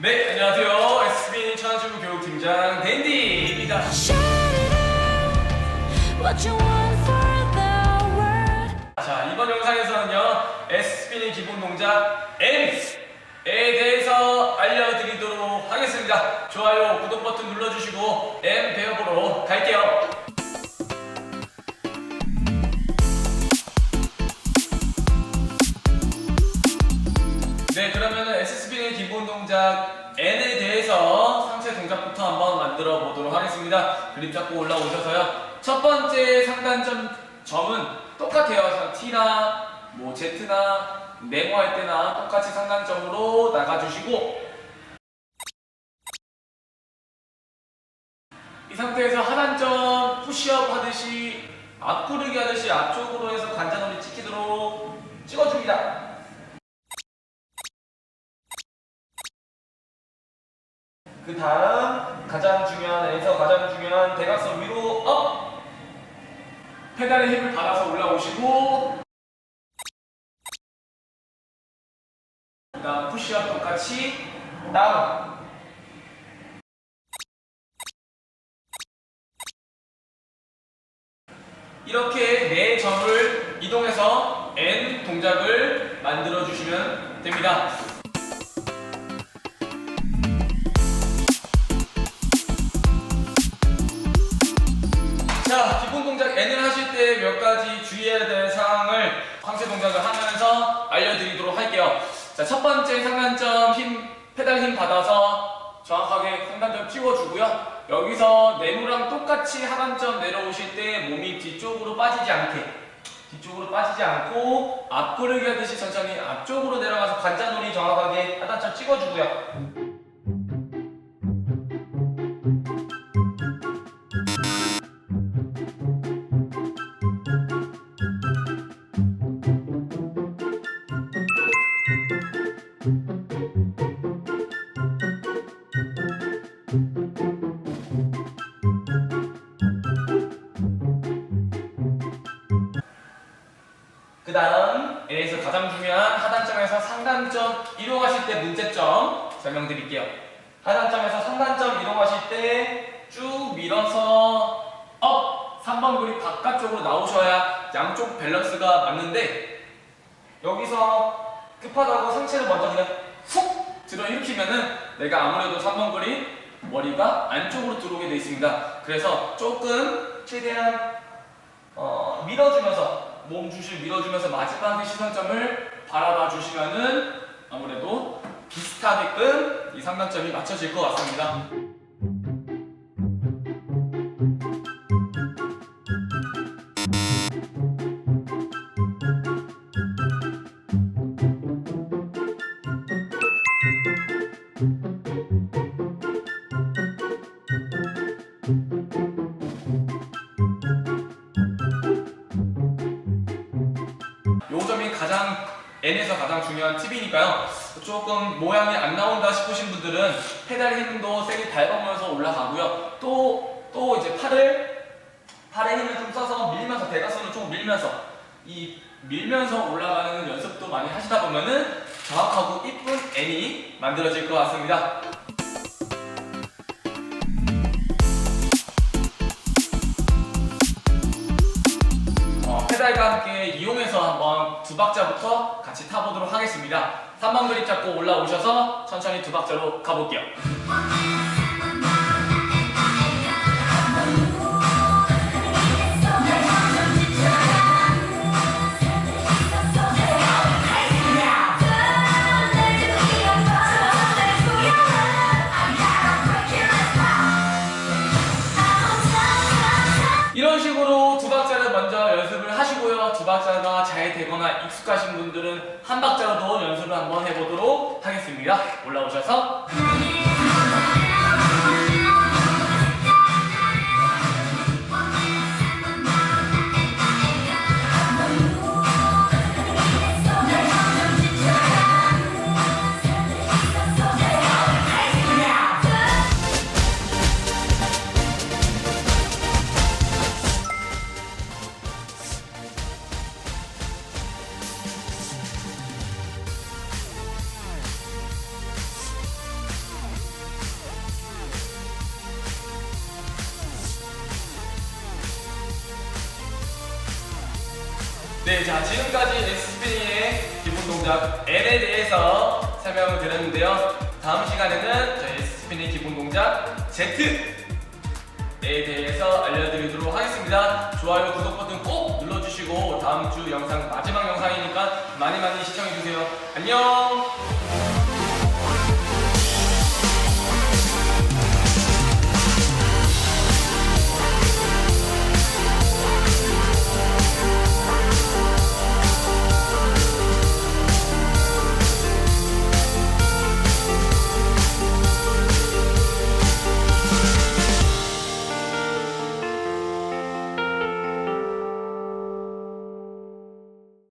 네, 안녕하세요. SBN 천안주부 교육팀장 world. 자, 이번 영상에서는요, SBN 기본 동작 M에 대해서 알려드리도록 하겠습니다. 좋아요, 구독 버튼 눌러주시고 M 배워보러 갈게요. N에 대해서 상체 동작부터 한번 만들어 보도록 하겠습니다. 그립 잡고 올라오셔서요. 첫 번째 상단점 점은 똑같아요. T나 뭐 Z나 네모할 때나 똑같이 상단점으로 나가주시고 이 상태에서 하단점 푸시업 하듯이 앞구르기 하듯이 앞쪽으로 해서 관자놀이 찍히도록 찍어줍니다. 그 다음 가장 중요한 에서 가장 중요한 대각선 위로 업. 페달의 힘을 받아서 올라오시고. 그 다음 푸시업 똑같이 다운. 이렇게 네 점을 이동해서 N 동작을 만들어 주시면 됩니다. 자, 첫 번째 상단점 힘, 페달 힘 받아서 정확하게 상단점 찍어주고요. 여기서 네모랑 똑같이 하단점 내려오실 때 몸이 뒤쪽으로 빠지지 않게 뒤쪽으로 빠지지 않고 앞구르기 하듯이 천천히 앞쪽으로 내려가서 관자놀이 정확하게 하단점 찍어주고요. 다음 A에서 가장 중요한 하단점에서 상단점 이동하실 때 문제점 설명드릴게요. 하단점에서 상단점 이동하실 때 쭉 밀어서 업! 3번 그립 바깥쪽으로 나오셔야 양쪽 밸런스가 맞는데 여기서 급하다고 상체를 먼저 그냥 훅 들어 일으키면은 내가 아무래도 3번 그립 머리가 안쪽으로 들어오게 돼 있습니다. 그래서 조금 최대한 어, 밀어주면서 몸 주실 밀어주면서 마지막에 시선점을 바라봐 주시면은 아무래도 비슷하게끔 이 상단점이 맞춰질 것 같습니다. 가장 N에서 가장 중요한 팁이니까요. 조금 모양이 안 나온다 싶으신 분들은 페달 힘도 세게 밟으면서 올라가고요. 또, 또 이제 팔을, 팔의 힘을 좀 써서 밀면서, 대각선을 좀 밀면서, 이 밀면서 올라가는 연습도 많이 하시다 보면은 정확하고 이쁜 N이 만들어질 것 같습니다. 어, 페달과 함께 박자부터 같이 타보도록 하겠습니다. 3번 그립 잡고 올라오셔서 천천히 두 박자로 가볼게요. 이런 식으로 두 박자를 먼저 연습을 하시고요. 두 박자가 잘 되거나 익숙하신 분들은 한 박자로도 연습을 한번 해보도록 하겠습니다. 올라오셔서 네, 자 지금까지 S스피닝의 기본 동작 L에 대해서 설명을 드렸는데요. 다음 시간에는 저희 S스피닝 기본 동작 Z에 대해서 알려드리도록 하겠습니다. 좋아요, 구독 버튼 꼭 눌러주시고 다음 주 영상 마지막 영상이니까 많이 많이 시청해주세요. 안녕!